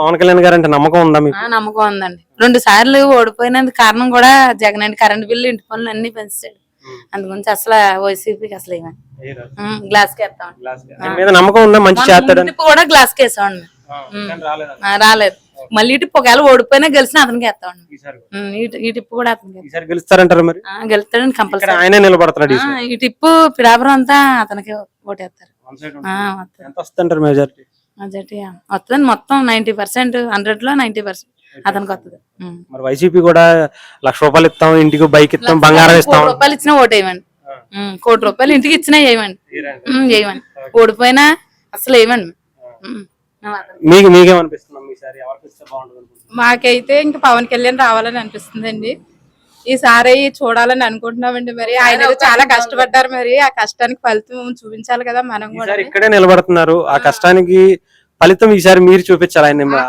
పవన్ కళ్యాణ్ గారు అంటే నమ్మకం ఉందా మీకు? ఆ, నమ్మకం ఉందండి. రెండు సార్లు ఓడిపోయినందుకు కారణం కూడా జగన్ అండి. కరెంట్ బిల్లు ఇంటి పనులు అన్ని పెంచాడు. అందుగురించి అసలు వైసీపీకి అసలు ఏమని గ్లాస్కి. వేస్తాం ఆయన మీద నమ్మకం ఉందా? మంచి కూడా గ్లాస్కి వేసామండి ఆ, రాలేదు. మళ్ళీ టిప్పు ఒకవేళ ఓడిపోయినా గెలిచినా అతనికి వేస్తామండి. ఉమ్, ఈ టిప్పు కూడా అతనికి వేస్తాం. ఈసారి గెలుస్తారంటారు మరి? ఆ, గెలుస్తాడని ఇక్కడ కంపల్సరీ. ఆయనే నిలబడతాడు ఈసారి. ఈ టిప్పు పిడాపురం అంతా అతనికి ఓటేస్తారు. ఆ. ఎంత వస్తుంటారు మెజారిటీ? మెజార్టీ వస్తుంది మొత్తం నైన్టీ పర్సెంట్ హండ్రెడ్లో నైన్టీ పర్సెంట్. అతనికి వస్తుంది. మరి వైసీపీ కూడా లక్ష రూపాయలు ఇస్తాం ఇంటికి బైక్ ఇస్తాం బంగారం ఇస్తాం. రూపాయలు ఇచ్చినా ఓటు వేయమండి. కోటి రూపాయలు ఇంటికి ఇచ్చినా వేయమండి. వేయమండి. ఓడిపోయినా అసలు వేయమండి. ఉమ్, మేము అతనికి. మీకు మీకేమనిపిస్తున్నాం ఈసారి ఎవరికి ఇస్తే బాగుంటుంది అనుకుంటున్నారు? మాకైతే ఇంకా పవన్ కళ్యాణ్ రావాలని అనిపిస్తుందండి. ఈసారి చూడాలని అనుకుంటున్నామండి మరి. ఆయన చాలా కష్టపడ్డారు మరి. ఆ కష్టానికి ఫలితం చూపించాలి కదా మనం కూడా. ఇక్కడే నిలబడుతున్నారు. ఆ కష్టానికి ఫలితం ఈసారి మీరు చూపించాలి ఆయన మేమే.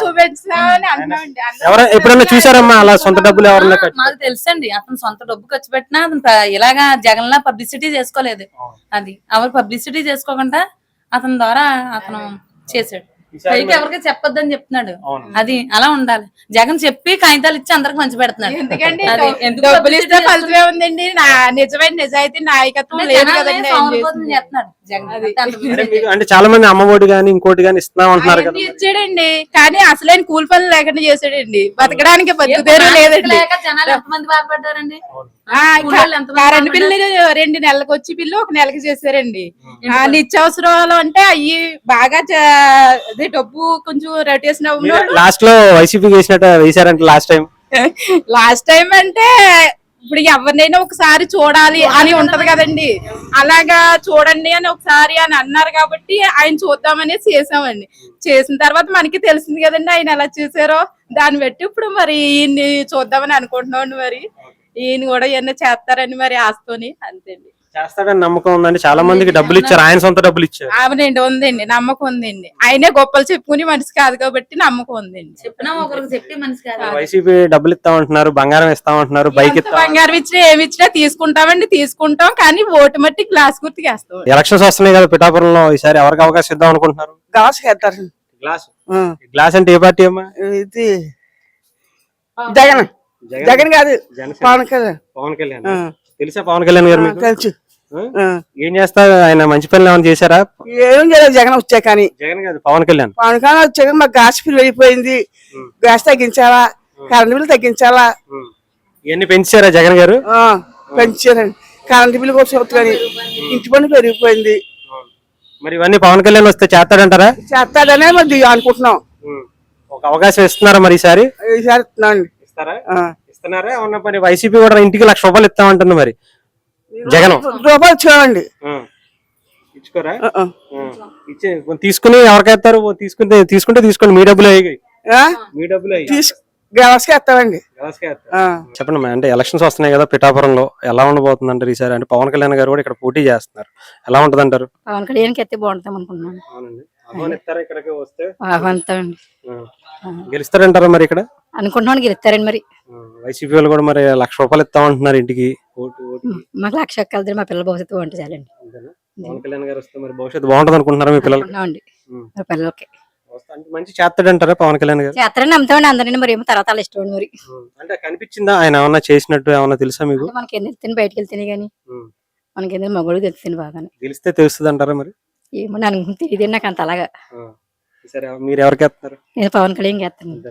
చూపించామని ఎప్పుడైనా చూసారమ్మా? అలా సొంత డబ్బులు ఎవరన్నా మాకు తెలుసండి. అతను సొంత డబ్బు ఖర్చు పెట్టినా అతను ఇలాగా జగన్ లా పబ్లిసిటీ చేసుకోలేదు. అది. ఎవరు పబ్లిసిటీ చేసుకోకుండా అతని ద్వారా అతను చేశాడు. పైకి ఎవరికి చెప్పొద్దని చెప్తున్నాడు. అవును. అది అలా ఉండాలి. జగన్ చెప్పి కాగితాలు ఇచ్చి అందరికి మంచి పెడుతున్నాడు. ఎందుకంటే నిజమైన నిజాయితీ నాయకత్వం అంటే చాలా మంది అమ్మఒడి గాని ఇంకోటి గాని ఇస్తున్నాం అంటున్నారు ఇచ్చాడండి. కానీ అసలైన కూలి పనులు లేకుండా చేశాడండి. బతకడానికి ప్రణాళిక లేదండి. ఎంతమంది బాధపడ్డారండి? కరెంట్? బిల్లు రెండు నెలలకు వచ్చి బిల్లు ఒక నెలకి చేశారండి. ఆ నిత్యావసరాలు అంటే అవి బాగా అదే డబ్బు కొంచెం రొటేషన్ లాస్ట్లో వైసీపీ వేసినట్టు వేసారంటే లాస్ట్ టైం లాస్ట్ టైం అంటే ఇప్పుడు ఎవరినైనా ఒకసారి చూడాలి అని ఉంటది కదండి. అలాగా చూడండి అని ఒకసారి అని అన్నారు కాబట్టి ఆయన చూద్దామని చేసామండి. చేసిన తర్వాత మనకి తెలిసింది కదండి ఆయన ఎలా చేశారో. దాన్ని బట్టి ఇప్పుడు మరి చూద్దామని అనుకుంటున్నామండి మరి. ఈయన కూడా ఇవన్నీ చేస్తారని మరి ఆస్తోని అంతేండి. చేస్తాడని నమ్మకం ఉందండి. చాలా మందికి డబ్బులు ఇచ్చారు. ఆయన సొంత డబ్బులు ఇచ్చారు. అవునండి ఉందండి. నమ్మకం ఉందండి. ఆయనే గొప్పలు చెప్పుకుని మనిషి కాదు కాబట్టి నమ్మకం ఉందండి. చెప్పినా ఒకరికి చెప్పి మనిషి కాదు. వైసీపీ డబ్బులు ఇస్తామంటున్నారు బంగారం ఇస్తామంటున్నారు బైక్ బంగారం ఇచ్చినా ఏమి ఇచ్చినా తీసుకుంటామండి తీసుకుంటాం. కానీ ఓటు మట్టి గ్లాస్ గుర్తుకి వేస్తాం ఎలక్షన్స్ వస్తున్నాయి కదా పిఠాపురంలో. ఈసారి ఎవరికి అవకాశం ఇద్దాం అనుకుంటున్నారు? Glass glass? గ్లాస్ అంటే ఏ పార్టీ అమ్మా? ఇది జగన్. జగన్ కాదు. పవన్ కళ్యాణ్. పవన్ కళ్యాణ్. తెలుసా పవన్ కళ్యాణ్ గారు తెలుసు. ఏం చేస్తారు? ఆయన మంచి పనులు ఏమైనా చేశారా? ఏం చేయలేదు జగన్ వచ్చా కానీ. జగన్ కాదు పవన్ కళ్యాణ్. పవన్ కళ్యాణ్ వచ్చాక మాకు గ్యాస్ బిల్ వెళ్ళిపోయింది. గ్యాస్ తగ్గించాలా? కరెంట్ బిల్ తగ్గించాలా. ఇవన్నీ పెంచారా జగన్ గారు? ఆ, పెంచారండి కరెంట్ బిల్ కూడా చెబుతాని ఇంటి పని పెరిగిపోయింది. మరి ఇవన్నీ పవన్ కళ్యాణ్ వస్తే చేస్తాడంటారా? చేస్తాడనే మరి అనుకుంటున్నాం. ఒక అవకాశం ఇస్తున్నారా మరి ఈసారి? ఈసారి ఆ. ఇస్తున్నారా అవునా మరి వైసీపీ కూడా ఇంటికి లక్ష రూపాయలు ఇస్తామంటుంది మరి. జగన్. రూపాయలు ఉం. ఇచ్చుకోరా. ఇచ్చే తీసుకుని ఎవరికైస్తారు తీసుకుంటే తీసుకుంటే తీసుకోండి. మీ డబ్బులు అయ్యి. ఆ? మీ డబ్బులు. చెప్పండి అమ్మా, అంటే ఎలక్షన్స్ వస్తున్నాయి కదా పిఠాపురంలో ఎలా ఉండబోతుంది అంటారు ఈసారి? అంటే పవన్ కళ్యాణ్ గారు కూడా ఇక్కడ పోటీ చేస్తున్నారు. ఎలా ఉంటది అంటారు పవన్ కళ్యాణ్కి ఎత్తే బాగుంటాం అనుకుంటున్నాను. ఇక్కడికి వస్తే? ఆహ్వానిస్తామండి గెలుస్తారంటారా మరి ఇక్కడ? అనుకుంటున్నాను గెలుస్తారండి మరి. వైసీపీ వాళ్ళు కూడా మరి లక్ష రూపాయలు ఇస్తామంటున్నారు ఇంటికి. ఓటు మాకు లక్ష కలిసి మా పిల్లల భవిష్యత్తు బాగుంటుంది చాలండి? పవన్ కళ్యాణ్ గారు వస్తే మరి భవిష్యత్తు బాగుంటది అనుకుంటున్నారా మీ ఉం. మా పిల్లలకి. అంటే మంచి చేస్తాడంటారా పవన్ కళ్యాణ్ గారు? చేస్తారని నమ్ముతామండి అందరినీ మరి ఏమో తర్వాత ఇష్టం మరి. అంటే కనిపించిందా? ఆయన ఏమన్నా చేసినట్టు ఏమన్నా తెలుసా మీకు? మనకి ఏం తెలుస్తుంది బయటకు వెళ్తేనే కానీ. మనకి ఏంటంటే మగవాడికి తెలుస్తుంది బాగానే. గెలిస్తే తెలుస్తుంది అంటారా మరి? ఏమో నాకు తెలియదు నాకు అంత అలాగా. సరే మీరు ఎవరికి వేస్తున్నారు? నేను పవన్ కళ్యాణ్ చేస్తాను